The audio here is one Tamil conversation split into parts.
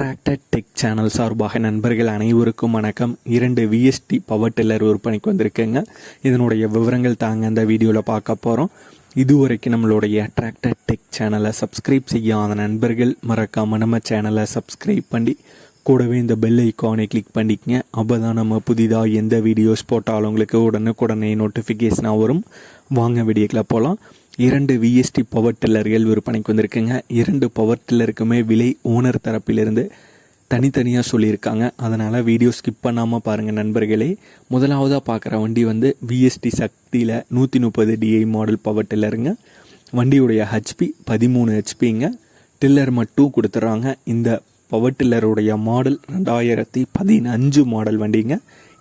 டிராக்டர் டெக் சேனல் சார்பாக நண்பர்கள் அனைவருக்கும் வணக்கம். இரண்டு விஎஸ்டி பவர் டில்லர் விற்பனைக்கு வந்திருக்குங்க. இதனுடைய விவரங்கள் தாங்க அந்த வீடியோவில் பார்க்க போகிறோம் இதுவரைக்கும் நம்மளுடைய டிராக்டர் டெக் சேனலை சப்ஸ்கிரைப் செய்யாத நண்பர்கள் மறக்காமல் நம்ம சேனலை சப்ஸ்கிரைப் பண்ணி கூடவே இந்த பெல் ஐக்கானை கிளிக் பண்ணிக்கங்க. அப்போ தான் நம்ம புதிதாக எந்த வீடியோஸ் போட்டாலும் உங்களுக்கு உடனுக்குடனே நோட்டிஃபிகேஷனாக வரும். வாங்க வீடியோக்கில் போகலாம் இரண்டு விஎஸ்டி பவர் டில்லர்கள் விற்பனைக்கு வந்திருக்குங்க. இரண்டு பவர் டில்லருக்குமே விலை ஓனர் தரப்பிலிருந்து தனித்தனியாக சொல்லியிருக்காங்க. அதனால் வீடியோ ஸ்கிப் பண்ணாமல் பாருங்கள் நண்பர்களே. முதலாவதாக பார்க்குற வண்டி வந்து விஎஸ்டி சக்தியில் நூற்றி முப்பது டிஐ மாடல் பவர் டில்லருங்க வண்டியுடைய ஹெச்பி பதிமூணு ஹெச்பிங்க டில்லர் மட்டும் கொடுத்துட்றாங்க இந்த பவர் டில்லருடைய மாடல் ரெண்டாயிரத்தி பதினஞ்சு மாடல் வண்டிங்க.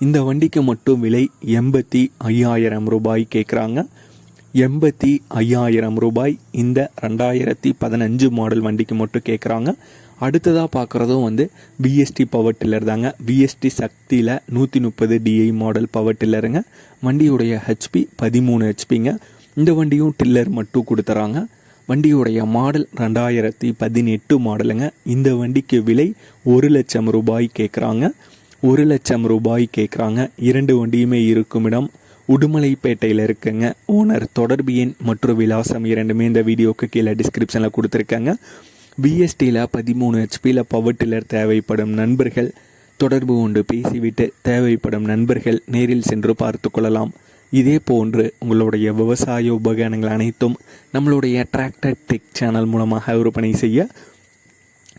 இந்த வண்டிக்கு மட்டும் விலை எண்பத்தி ஐயாயிரம் ரூபாய் கேட்குறாங்க எண்பத்தி ஐயாயிரம் ரூபாய் இந்த ரெண்டாயிரத்தி பதினஞ்சு மாடல் வண்டிக்கு மட்டும் கேட்குறாங்க அடுத்ததாக பார்க்குறதும் வந்து பிஎஸ்டி பவர் டில்லர் தாங்க. பிஎஸ்டி சக்தியில் நூற்றி முப்பது டிஐ மாடல் பவர் டில்லருங்க வண்டியுடைய ஹெச்பி பதிமூணு ஹெச்பிங்க இந்த வண்டியும் டில்லர் மட்டும் கொடுத்துறாங்க. வண்டியுடைய மாடல் ரெண்டாயிரத்தி பதினெட்டு மாடலுங்க இந்த வண்டிக்கு விலை ஒரு லட்சம் ரூபாய் கேட்குறாங்க ஒரு லட்சம் ரூபாய் கேட்குறாங்க இரண்டு வண்டியுமே இருக்கும் இடம். உடுமலைப்பேட்டையில் இருக்குங்க. ஓனர் தொடர்பு எண் மற்றும் விலாசம் இரண்டுமே இந்த வீடியோக்கு கீழே டிஸ்கிரிப்ஷனில் கொடுத்துருக்காங்க. பிஎஸ்டியில் பதிமூணு ஹெச்பியில் பவர் டில்லர் தேவைப்படும் நண்பர்கள். தொடர்பு கொண்டு பேசிவிட்டு தேவைப்படும் நண்பர்கள் நேரில் சென்று பார்த்து கொள்ளலாம். இதே போன்று உங்களுடைய விவசாய உபகரணங்கள் அனைத்தும் நம்மளுடைய டிராக்டர் டெக் சேனல் மூலமாக விற்பனை செய்ய